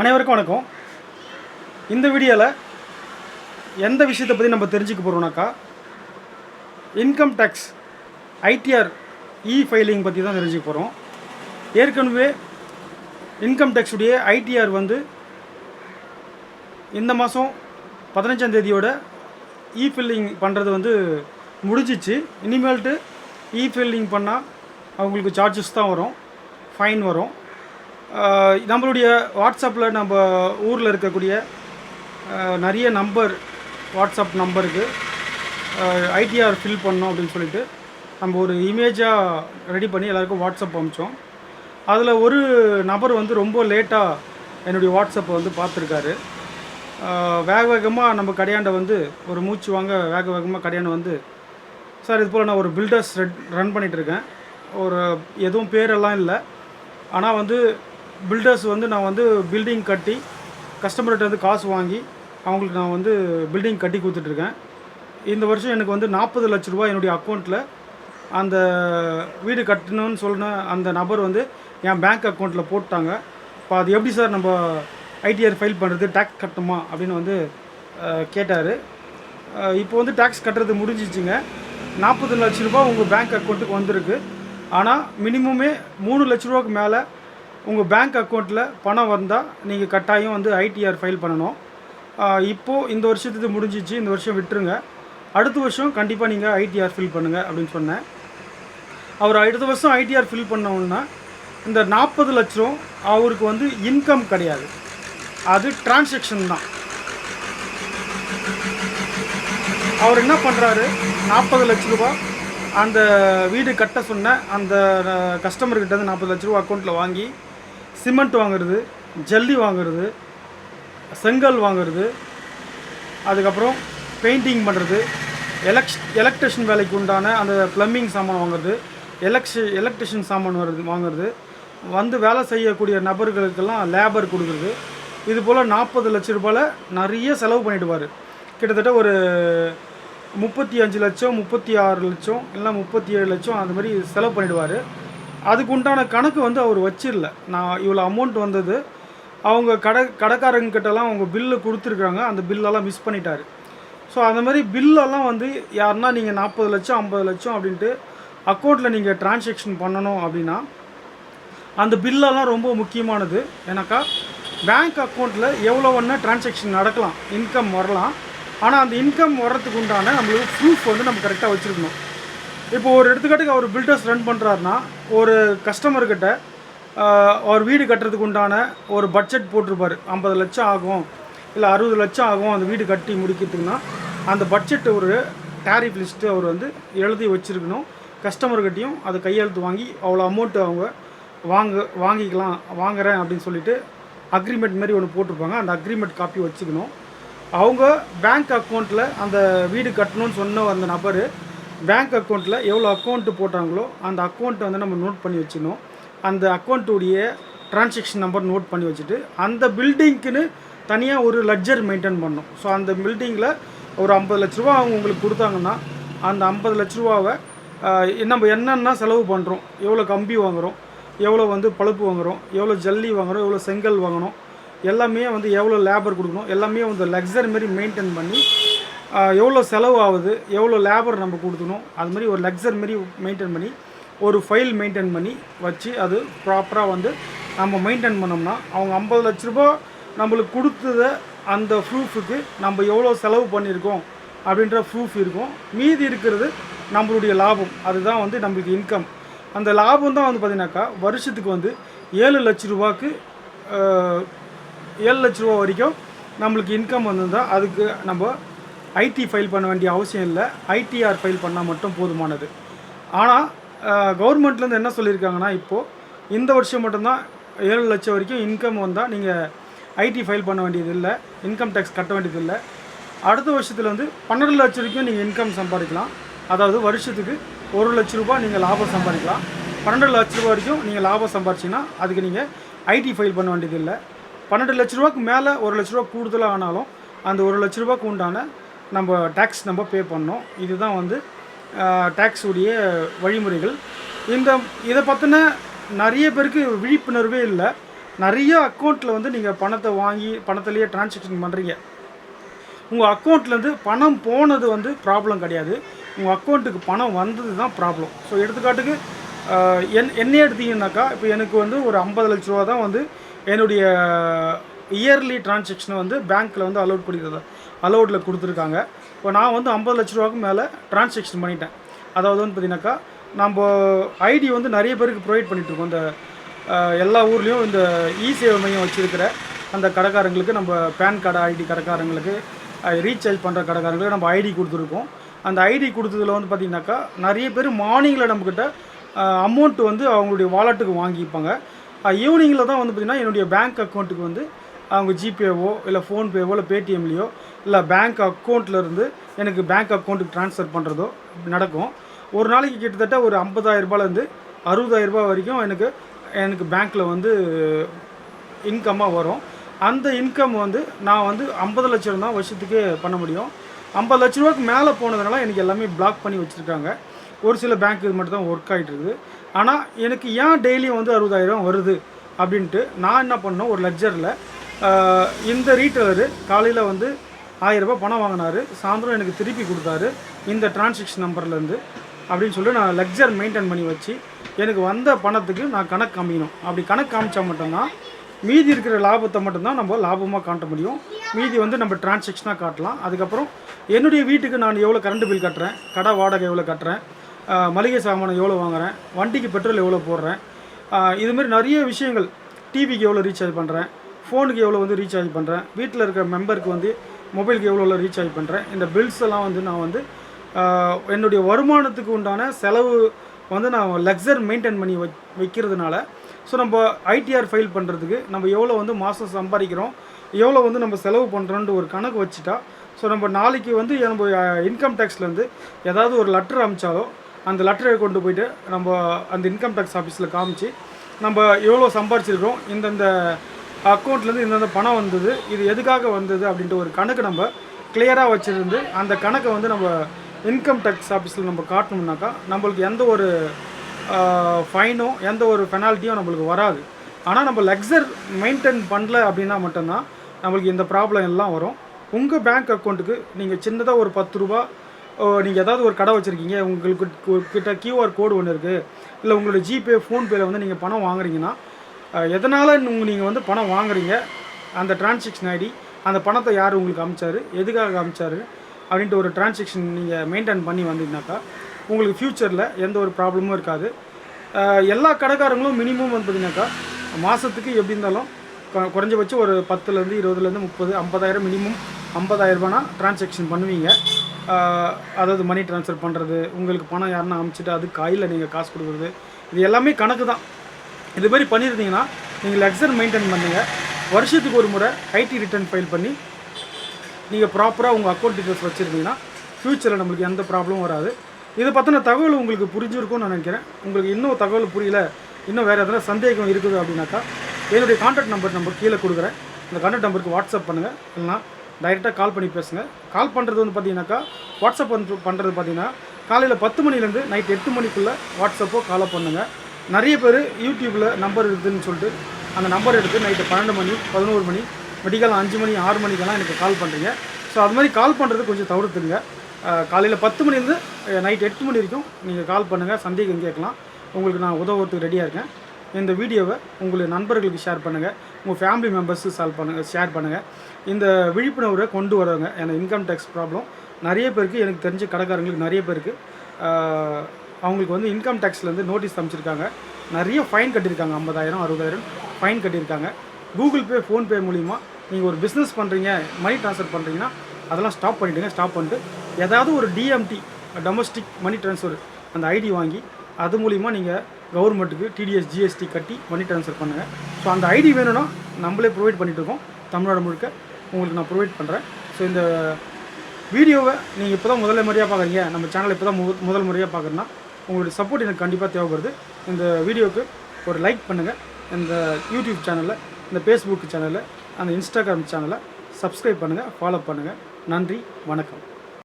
அனைவருக்கும் வணக்கம். இந்த வீடியோவில் எந்த விஷயத்தை பற்றி நம்ம தெரிஞ்சுக்க போகிறோம்னாக்கா income tax ITR e filing பற்றி தான் தெரிஞ்சுக்க போகிறோம் ஏற்கனவே இன்கம் டேக்ஸுடைய ஐடிஆர் வந்து இந்த மாதம் பதினஞ்சாம் தேதியோட இ ஃபில்லிங் பண்ணுறது வந்து முடிஞ்சிச்சு. இனிமேல்ட்டு இ ஃபில்லிங் பண்ணால் அவங்களுக்கு சார்ஜஸ் தான் வரும். ஃபைன் வரும். நம்மளுடைய வாட்ஸ்அப்பில் நம்ம ஊரில் இருக்கக்கூடிய நிறைய நம்பர் வாட்ஸ்அப் நம்பருக்கு ஐடிஆர் ஃபில் பண்ணோம் அப்படின்னு சொல்லிட்டு நம்ம ஒரு இமேஜாக ரெடி பண்ணி எல்லாருக்கும் வாட்ஸ்அப் அனுப்பிச்சோம் அதில் ஒரு நபர் வந்து ரொம்ப லேட்டாக என்னுடைய வாட்ஸ்அப்பை வந்து பார்த்துருக்காரு. வேக வேகமாக நம்ம கடையாண்ட வந்து ஒரு மூச்சு வாங்க வேக வேகமாக கடையாண்ட வந்து சார் இது போல் நான் ஒரு பில்டர்ஸ் ரன் பண்ணிகிட்ருக்கேன் ஒரு எதுவும் பேரெல்லாம் இல்லை. ஆனால் வந்து பில்டர்ஸ் வந்து நான் வந்து பில்டிங் கட்டி கஸ்டமர்கிட்ட வந்து காசு வாங்கி அவங்களுக்கு நான் வந்து பில்டிங் கட்டி கொடுத்துட்ருக்கேன். இந்த வருஷம் எனக்கு வந்து நாற்பது லட்ச ரூபா என்னுடைய அக்கௌண்ட்டில் அந்த வீடு கட்டணும்னு சொன்ன அந்த நபர் வந்து என் பேங்க் அக்கௌண்ட்டில் போட்டாங்க. இப்போ அது எப்படி சார் நம்ம ஐடிஆர் ஃபைல் பண்ணுறது டேக்ஸ் கட்டணுமா அப்படின்னு வந்து கேட்டார். இப்போ வந்து டேக்ஸ் கட்டுறது முடிஞ்சிச்சுங்க. நாற்பது லட்ச ரூபா உங்கள் பேங்க் அக்கௌண்ட்டுக்கு வந்திருக்கு. ஆனால் மினிமமே மூணு லட்ச ரூபாவுக்கு மேலே உங்கள் பேங்க் அக்கௌண்ட்டில் பணம் வந்தால் நீங்கள் கட்டாயம் வந்து ஐடிஆர் ஃபைல் பண்ணணும். இப்போது இந்த வருஷத்துக்கு முடிஞ்சிச்சு இந்த வருஷம் விட்டுருங்க. அடுத்த வருஷம் கண்டிப்பாக நீங்கள் ஐடிஆர் ஃபில் பண்ணுங்கள் அப்படின்னு சொன்னேன். அவர் அடுத்த வருஷம் ஐடிஆர் ஃபில் பண்ணோன்னா இந்த நாற்பது லட்சம் அவருக்கு வந்து இன்கம் கிடையாது. அது டிரான்சாக்ஷன் தான். அவர் என்ன பண்ணுறாரு நாற்பது லட்ச ரூபா அந்த வீடு கட்ட சொன்ன அந்த கஸ்டமர்கிட்ட இருந்து நாற்பது லட்ச ரூபா அக்கௌண்ட்டில் வாங்கி சிமெண்ட் வாங்குறது ஜல்லி வாங்குறது செங்கல் வாங்குறது அதுக்கப்புறம் பெயிண்டிங் பண்ணுறது எலக்ஷ் எலக்ட்ரிஷியன் வேலைக்கு உண்டான அந்த ப்ளம்பிங் சாமான் வாங்குறது எலக்ஷ எலக்ட்ரிஷியன் சாமான் வருது வாங்குறது வந்து வேலை செய்யக்கூடிய நபர்களுக்கெல்லாம் லேபர் கொடுக்குறது. இது போல் நாற்பது லட்ச ரூபாயில் நிறைய செலவு பண்ணிடுவார். கிட்டத்தட்ட ஒரு முப்பத்தி அஞ்சு லட்சம் முப்பத்தி ஆறு லட்சம் இல்லை முப்பத்தி ஏழு லட்சம் அந்த மாதிரி செலவு பண்ணிடுவார். அதுக்கு உண்டான கணக்கு வந்து அவர் வச்சிடல நான் இவ்வளோ அமௌண்ட் வந்தது. அவங்க கடை கடைக்காரங்கிட்டலாம் அவங்க பில்லு கொடுத்துருக்காங்க. அந்த பில்லெல்லாம் மிஸ் பண்ணிட்டாரு. ஸோ அந்த மாதிரி பில்லெல்லாம் வந்து யாருன்னா நீங்கள் நாற்பது லட்சம் ஐம்பது லட்சம் அப்படின்ட்டு அக்கௌண்ட்டில் நீங்கள் டிரான்சேக்ஷன் பண்ணணும் அப்படின்னா அந்த பில்லெல்லாம் ரொம்ப முக்கியமானது. ஏன்னாக்கா பேங்க் அக்கௌண்ட்டில் எவ்வளோ வேணால் டிரான்சேக்ஷன் நடக்கலாம். இன்கம் வரலாம். ஆனால் அந்த இன்கம் வர்றதுக்கு உண்டான நம்மளுக்கு ப்ரூஃப் வந்து நம்ம கரெக்டாக வச்சுருக்கணும். இப்போ ஒரு எடுத்துக்காட்டுக்கு அவர் பில்டர்ஸ் ரன் பண்ணுறாருனா ஒரு கஸ்டமர்கிட்ட அவர் வீடு கட்டுறதுக்கு உண்டான ஒரு பட்ஜெட் போட்டிருப்பார். ஐம்பது லட்சம் ஆகும் இல்லை அறுபது லட்சம் ஆகும் அந்த வீடு கட்டி முடிக்கிறதுக்குன்னா அந்த பட்ஜெட் ஒரு டேரிஃப் லிஸ்ட்டு அவர் வந்து எழுதி வச்சுருக்கணும். கஸ்டமர்கிட்டையும் அதை கையெழுத்து வாங்கி அவ்வளோ அமௌண்ட்டு அவங்க வாங்க வாங்கிக்கலாம் வாங்குறேன் அப்படின்னு சொல்லிட்டு அக்ரிமெண்ட் மாதிரி ஒன்று போட்டிருப்பாங்க. அந்த அக்ரிமெண்ட் காப்பி வச்சுக்கணும். அவங்க பேங்க் அக்கௌண்ட்டில் அந்த வீடு கட்டணும்னு சொன்ன அந்த நபர் பேங்க் அக்கௌண்ட்டில் எவ்வளோ அக்கௌண்ட்டு போட்டாங்களோ அந்த அக்கௌண்ட்டை வந்து நம்ம நோட் பண்ணி வச்சுக்கணும் அந்த அக்கௌண்ட்டுடைய டிரான்சாக்ஷன் நம்பர் நோட் பண்ணி வச்சுட்டு அந்த பில்டிங்க்குன்னு தனியாக ஒரு லட்ஜர் மெயின்டைன் பண்ணணும். ஸோ அந்த பில்டிங்கில் ஒரு ஐம்பது லட்ச ரூபா அவங்க உங்களுக்கு கொடுத்தாங்கன்னா அந்த ஐம்பது லட்ச ரூபாவை நம்ம என்னென்ன செலவு பண்ணுறோம் எவ்வளோ கம்பி வாங்குகிறோம் எவ்வளோ வந்து பழுப்பு வாங்குகிறோம் எவ்வளோ ஜல்லி வாங்குகிறோம் எவ்வளோ செங்கல் வாங்கணும்? எல்லாமே வந்து எவ்வளோ லேபர் கொடுக்கணும்? எல்லாமே வந்து லக்ஸரி மாரி மெயின்டைன் பண்ணி எவ்வளோ செலவு ஆகுது எவ்வளோ லேபர் நம்ம கொடுக்கணும் அது மாதிரி ஒரு லக்ஸர் மாரி மெயின்டைன் பண்ணி ஒரு ஃபைல் மெயின்டைன் பண்ணி வச்சு அது ப்ராப்பராக வந்து நம்ம மெயின்டைன் பண்ணோம்னா அவங்க ஐம்பது லட்ச ரூபா நம்மளுக்கு கொடுத்தத அந்த ப்ரூஃபுக்கு நம்ம எவ்வளோ செலவு பண்ணியிருக்கோம் அப்படின்ற ப்ரூஃப் இருக்கும். மீதி இருக்கிறது நம்மளுடைய லாபம். அதுதான் வந்து நம்மளுக்கு இன்கம் அந்த லாபம் தான் வந்து பார்த்தீங்கன்னாக்கா வருஷத்துக்கு வந்து ஏழு லட்ச ரூபாய்க்கு ஏழு லட்ச ரூபா வரைக்கும் நம்மளுக்கு இன்கம் வந்திருந்தா அதுக்கு நம்ம ஐடி ஃபைல் பண்ண வேண்டிய அவசியம் இல்லை. ஐடிஆர் ஃபைல் பண்ணால் மட்டும் போதுமானது. ஆனால் கவர்மெண்ட்லேருந்து என்ன சொல்லியிருக்காங்கன்னா இப்போது இந்த வருஷம் மட்டும்தான் ஏழு லட்சம் வரைக்கும் இன்கம் வந்தால் நீங்கள் ஐடி ஃபைல் பண்ண வேண்டியது இல்லை. இன்கம் டேக்ஸ் கட்ட வேண்டியது இல்லை. அடுத்த வருஷத்தில் வந்து பன்னெண்டு லட்சம் வரைக்கும் நீங்கள் இன்கம் சம்பாதிக்கலாம். அதாவது வருஷத்துக்கு ஒரு லட்ச ரூபா நீங்கள் லாபம் சம்பாதிக்கலாம். பன்னெண்டு லட்ச ரூபா வரைக்கும் நீங்கள் லாபம் சம்பாரிச்சிங்கன்னா அதுக்கு நீங்கள் ஐடி ஃபைல் பண்ண வேண்டியது இல்லை. பன்னெண்டு லட்ச ரூபாக்கு மேலே ஒரு லட்ச ரூபா கூடுதலாக ஆனாலும் அந்த ஒரு லட்ச ரூபாய்க்கு உண்டான நம்ம டேக்ஸ் நம்ம பே பண்ணோம். இதுதான் வந்து டேக்ஸ் உடைய வழிமுறைகள். இந்த இதை பற்றின நிறைய பேருக்கு விழிப்புணர்வே இல்லை. நிறைய அக்கௌண்ட்டில் வந்து நீங்கள் பணத்தை வாங்கி பணத்துலேயே டிரான்சாக்ஷன் பண்ணுறீங்க உங்கள் அக்கௌண்ட்லேருந்து பணம் போனது வந்து ப்ராப்ளம் கிடையாது. உங்கள் அக்கௌண்ட்டுக்கு பணம் வந்தது தான் ப்ராப்ளம் ஸோ எடுத்துக்காட்டுக்கு என் என்னையே எடுத்தீங்கன்னாக்கா இப்போ எனக்கு வந்து ஒரு ஐம்பது லட்ச ரூபா தான் வந்து என்னுடைய இயர்லி டிரான்சாக்ஷனை வந்து பேங்க்கில் வந்து அலோட் பண்ணிக்கிறது. அலோடில் கொடுத்துருக்காங்க. இப்போ நான் வந்து ஐம்பது லட்ச ரூபாவுக்கு மேலே டிரான்சாக்ஷன் பண்ணிட்டேன். அதாவது வந்து பார்த்தீங்கன்னாக்கா நம்ம ஐடி வந்து நிறைய பேருக்கு ப்ரொவைட் பண்ணிகிட்ருக்கோம் இந்த எல்லா ஊர்லேயும் இந்த இ சேவை மையம் வச்சுருக்கிற அந்த கடைக்காரங்களுக்கு நம்ம பேன் கார்டு ஐடி கடைக்காரங்களுக்கு ரீசார்ஜ் பண்ணுற கடைக்காரங்களுக்கு நம்ம ஐடி கொடுத்துருக்கோம். அந்த ஐடி கொடுத்ததுல வந்து பார்த்திங்கனாக்கா நிறைய பேர் மார்னிங்கில் நம்மக்கிட்ட அமௌண்ட் வந்து அவங்களுடைய வாலெட்டுக்கு வாங்கிப்பாங்க. ஈவினிங்கில் தான் வந்து பார்த்திங்கன்னா என்னுடைய பேங்க் அக்கௌண்ட்டுக்கு வந்து அவங்க ஜிபேவோ இல்லை ஃபோன்பேவோ இல்லை பேடிஎம்லேயோ இல்லை பேங்க் அக்கௌண்ட்லேருந்து எனக்கு பேங்க் அக்கௌண்ட்டுக்கு ட்ரான்ஸ்ஃபர் பண்ணுறதோ நடக்கும். ஒரு நாளைக்கு கிட்டத்தட்ட ஒரு ஐம்பதாயிரரூபாலேருந்து அறுபதாயிரரூபா வரைக்கும் எனக்கு எனக்கு பேங்க்கில் வந்து இன்கம்மாக வரும். அந்த இன்கம் வந்து நான் வந்து ஐம்பது லட்சம் தான் வருஷத்துக்கு பண்ண முடியும். ஐம்பது லட்ச ரூபாய்க்கு மேலே போனதுனால எனக்கு எல்லாமே பிளாக் பண்ணி வச்சுருக்காங்க. ஒரு சில பேங்க் இது மட்டும் தான் ஒர்க் ஆகிட்டு இருக்குது. ஆனால் எனக்கு ஏன் டெய்லியும் வந்து அறுபதாயிரம் வருது அப்படின்ட்டு நான் என்ன பண்ணோம் ஒரு லெட்ஜரில் இந்த ரீட்டைலரு காலையில் வந்து ஆயிரம் ரூபாய் பணம் வாங்கினார். சாயந்தரம் எனக்கு திருப்பி கொடுத்தாரு. இந்த டிரான்சாக்ஷன் நம்பர்லேருந்து அப்படின்னு சொல்லிட்டு நான் லெக்சர் மெயின்டைன் பண்ணி வச்சு எனக்கு வந்த பணத்துக்கு நான் கணக்கு காமிக்கணும். அப்படி கணக்கு காமிச்சா மட்டும்தான் மீதி இருக்கிற லாபத்தை மட்டும்தான் நம்ம லாபமாக காட்ட முடியும். மீதி வந்து நம்ம டிரான்சாக்ஷனாக காட்டலாம். அதுக்கப்புறம் என்னுடைய வீட்டுக்கு நான் எவ்வளோ கரண்ட் பில் கட்டுறேன்? கடை வாடகை எவ்வளோ கட்டுறேன்? மளிகை சாமானம் எவ்வளோ வாங்குறேன்? வண்டிக்கு பெட்ரோல் எவ்வளோ போடுறேன்? இதுமாரி நிறைய விஷயங்கள். டிவிக்கு எவ்வளோ ரீசார்ஜ் பண்ணுறேன் ஃபோனுக்கு எவ்வளோ வந்து ரீசார்ஜ் பண்ணுறேன் வீட்டில் இருக்கிற மெம்பருக்கு வந்து மொபைலுக்கு எவ்வளோ ரீசார்ஜ் பண்ணுறேன். இந்த பில்ஸ் எல்லாம் வந்து நான் வந்து என்னுடைய வருமானத்துக்கு உண்டான செலவு வந்து நான் லெக்சர் மெயின்டைன் பண்ணி வை வைக்கிறதுனால ஸோ நம்ம ஐடிஆர் ஃபைல் பண்ணுறதுக்கு நம்ம எவ்வளோ வந்து மாதம் சம்பாதிக்கிறோம் எவ்வளோ வந்து நம்ம செலவு பண்ணுறோன்ட்டு ஒரு கணக்கு வச்சுட்டா ஸோ நம்ம நாளைக்கு வந்து நம்ம இன்கம் டேக்ஸ்லேருந்து ஏதாவது ஒரு லெட்டர் அமிச்சாலோ அந்த லெட்டரை கொண்டு போயிட்டு நம்ம அந்த இன்கம் டேக்ஸ் ஆஃபீஸில் காமிச்சு நம்ம எவ்வளோ சம்பாரிச்சிருக்கிறோம் இந்தந்த அக்கௌண்ட்லேருந்து இந்தந்த பணம் வந்தது இது எதுக்காக வந்தது அப்படின்ட்டு ஒரு கணக்கு நம்ம கிளியராக வச்சுருந்து அந்த கணக்கை வந்து நம்ம இன்கம் டேக்ஸ் ஆஃபீஸில் நம்ம காட்டணும்னாக்கா நம்மளுக்கு எந்த ஒரு ஃபைனோ எந்த ஒரு பெனால்ட்டியும் நம்மளுக்கு வராது. ஆனால் நம்ம லக்ஸர் மெயின்டைன் பண்ணல அப்படின்னா மட்டும்தான் நம்மளுக்கு இந்த ப்ராப்ளம் எல்லாம் வரும். உங்கள் பேங்க் அக்கௌண்ட்டுக்கு நீங்கள் சின்னதாக ஒரு பத்து ரூபா நீங்கள் ஏதாவது ஒரு கடை வச்சுருக்கீங்க உங்களுக்கு கிட்ட கியூஆர் கோடு ஒன்று இருக்குது இல்லை உங்களோட ஜிபே ஃபோன்பேயில் வந்து நீங்கள் பணம் வாங்குறீங்கன்னா எதனால் நீங்கள் வந்து பணம் வாங்குறீங்க? அந்த டிரான்சேக்ஷன் ஐடி அந்த பணத்தை யார் உங்களுக்கு அமைச்சார்? எதுக்காக அமைச்சாரு? அப்படின்ட்டு ஒரு டிரான்சேக்ஷன் நீங்கள் மெயின்டைன் பண்ணி வந்தீங்கன்னாக்கா உங்களுக்கு ஃப்யூச்சரில் எந்த ஒரு ப்ராப்ளமும் இருக்காது. எல்லா கடைக்காரங்களும் மினிமம் வந்து பார்த்திங்கனாக்கா மாதத்துக்கு எப்படி இருந்தாலும் கொ- குறைஞ்சபட்சம் ஒரு பத்துலேருந்து இருபதுலேருந்து முப்பது ஐம்பதாயிரம் மினிமம் ஐம்பதாயிரரூபானா டிரான்சாக்ஷன் பண்ணுவீங்க. அதாவது மணி ட்ரான்ஸ்ஃபர் பண்ணுறது உங்களுக்கு பணம் யாருன்னா அனுப்பிச்சிட்டு அது கையில் நீங்கள் காசு கொடுக்குறது இது எல்லாமே கணக்கு தான். இது மாதிரி பண்ணியிருந்தீங்கன்னா நீங்கள் லெக்சர் மெயின்டைன் பண்ணுங்கள் வருஷத்துக்கு ஒரு முறை ஐடி ரிட்டர்ன் ஃபைல் பண்ணி நீங்கள் ப்ராப்பராக உங்கள் அக்கௌண்ட் டீட்டெயில்ஸ் வச்சுருந்தீங்கன்னா ஃப்யூச்சரில் நம்மளுக்கு எந்த ப்ராப்ளமும் வராது. இதை பற்றின தகவல் உங்களுக்கு புரிஞ்சிருக்கும்னு நான் நினைக்கிறேன். உங்களுக்கு இன்னும் தகவல் புரியல இன்னும் வேறு எதனா சந்தேகம் இருக்குது அப்படின்னாக்கா என்னுடைய கான்டாக்ட் நம்பர் நம்பர் கீழே கொடுக்குறேன். இந்த கான்டாக்ட் நம்பருக்கு வாட்ஸ்அப் பண்ணுங்கள் இல்லைனா டைரெக்டாக கால் பண்ணி பேசுங்க. கால் பண்ணுறது வந்து பார்த்தீங்கன்னாக்கா வாட்ஸ்அப் வந்து பண்ணுறது பார்த்தீங்கன்னா காலையில் பத்து மணிலேருந்து நைட் எட்டு மணிக்குள்ளே வாட்ஸ்அப்போ காலை பண்ணுங்கள் நிறைய பேர் யூடியூப்பில் நம்பர் இருக்குதுன்னு சொல்லிட்டு அந்த நம்பர் எடுத்து நைட்டு பன்னெண்டு மணி பதினோரு மணி விடிகாலம் அஞ்சு மணி ஆறு மணிக்கெல்லாம் எனக்கு கால் பண்ணுறீங்க ஸோ அது மாதிரி கால் பண்ணுறது கொஞ்சம் தவிர்த்துங்க காலையில் பத்து மணிலேருந்து நைட் எட்டு மணி வரைக்கும் நீங்கள் கால் பண்ணுங்கள் சந்தேகம் கேட்கலாம். உங்களுக்கு நான் உதவுறதுக்கு ரெடியாக இருக்கேன். இந்த வீடியோவை உங்களுடைய நண்பர்களுக்கு ஷேர் பண்ணுங்கள் உங்கள் ஃபேமிலி மெம்பர்ஸு சால்வ் பண்ணுங்கள் ஷேர் பண்ணுங்கள் இந்த விழிப்புணர்வை கொண்டு வரவங்க ஏன்னா இன்கம் டேக்ஸ் ப்ராப்ளம் நிறைய பேருக்கு எனக்கு தெரிஞ்ச கடைக்காரங்களுக்கு நிறைய பேருக்கு அவங்களுக்கு வந்து இன்கம் டேக்ஸ்லேருந்து நோட்டீஸ் அமைச்சிருக்காங்க நிறைய ஃபைன் கட்டியிருக்காங்க ஐம்பதாயிரம் அறுபதாயிரம் ஃபைன் கட்டியிருக்காங்க. கூகுள் பே ஃபோன்பே மூலிமா நீங்கள் ஒரு பிஸ்னஸ் பண்ணுறீங்க மணி ட்ரான்ஸ்ஃபர் பண்ணுறீங்கன்னா அதெல்லாம் ஸ்டாப் பண்ணிவிடுங்க ஸ்டாப் பண்ணிட்டு ஏதாவது ஒரு டிஎம்டி டொமஸ்டிக் மணி ட்ரான்ஸ்ஃபர் அந்த ஐடி வாங்கி அது மூலிமா நீங்கள் கவர்மெண்ட்டுக்கு டிடிஎஸ் ஜிஎஸ்டி கட்டி மணி ட்ரான்ஸ்ஃபர் பண்ணுங்கள் ஸோ அந்த ஐடி வேணும்னா நம்மளே ப்ரொவைட் பண்ணிகிட்டு இருக்கோம். தமிழ்நாடு முழுக்க உங்களுக்கு நான் ப்ரொவைட் பண்ணுறேன் ஸோ இந்த வீடியோவை நீங்கள் இப்போ தான் முதல் முறையாக பார்க்குறீங்க நம்ம சேனலை இப்போ தான் முதல் முறையாக பார்க்குறேன்னா உங்களுடைய சப்போர்ட் எனக்கு கண்டிப்பாக தேவைப்படுது. இந்த வீடியோவுக்கு ஒரு லைக் பண்ணுங்கள் இந்த யூடியூப் சேனலில் இந்த ஃபேஸ்புக் சேனலில் அந்த இன்ஸ்டாகிராம் சேனலை சப்ஸ்கிரைப் பண்ணுங்கள் ஃபாலோ பண்ணுங்கள் நன்றி வணக்கம்.